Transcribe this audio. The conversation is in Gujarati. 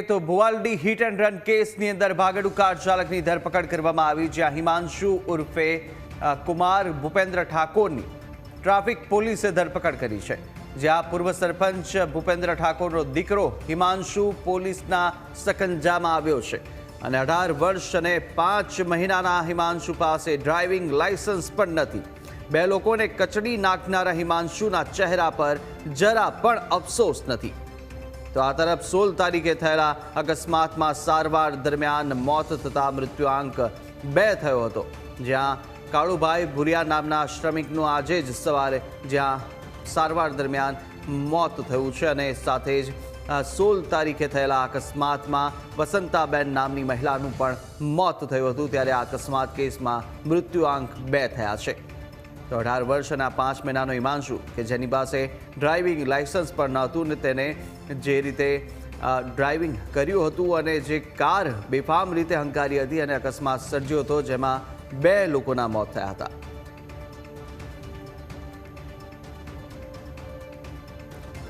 તો ભુવાલડી હિટ એન્ડ રન કેસની અંદર ભાગડુ કાર ચાલકની ધરપકડ કરવામાં આવી, જ્યાં હિમાંશુ ઉર્ફે કુમાર ભૂપેન્દ્ર ઠાકોરની ટ્રાફિક પોલીસે ધરપકડ કરી છે. જ્યાં પૂર્વ સરપંચ ભૂપેન્દ્ર ઠાકોરનો દીકરો હિમાંશુ પોલીસના સકંજામાં આવ્યો છે. અને અઢાર વર્ષ અને પાંચ મહિનાના હિમાંશુ પાસે ડ્રાઇવિંગ લાયસન્સ પણ નથી. બે લોકોને કચડી નાખનારા હિમાંશુના ચહેરા પર જરા પણ અફસોસ નથી. તો આ તરફ સોળ તારીખે થયેલા અકસ્માતમાં સારવાર દરમિયાન મોત થતા મૃત્યુઆંક બે થયો હતો. જ્યાં કાળુભાઈ ભુરિયા નામના શ્રમિકનું આજે જ સવારે જ્યાં સારવાર દરમિયાન મોત થયું છે અને સાથે જ સોળ તારીખે થયેલા અકસ્માતમાં વસંતાબેન નામની મહિલાનું પણ મોત થયું હતું. ત્યારે આ અકસ્માત કેસમાં મૃત્યુઆંક બે થયા છે. તો અઢાર વર્ષના પાંચ મહિનાનો હિમાંશુ, કે જેની પાસે ડ્રાઇવિંગ લાયસન્સ પણ નહોતું ને તેને જે રીતે ડ્રાઇવિંગ કર્યું હતું અને જે કાર બેફામ રીતે હંકારી હતી અને અકસ્માત સર્જ્યો હતો, જેમાં બે લોકોના મોત થયા હતા.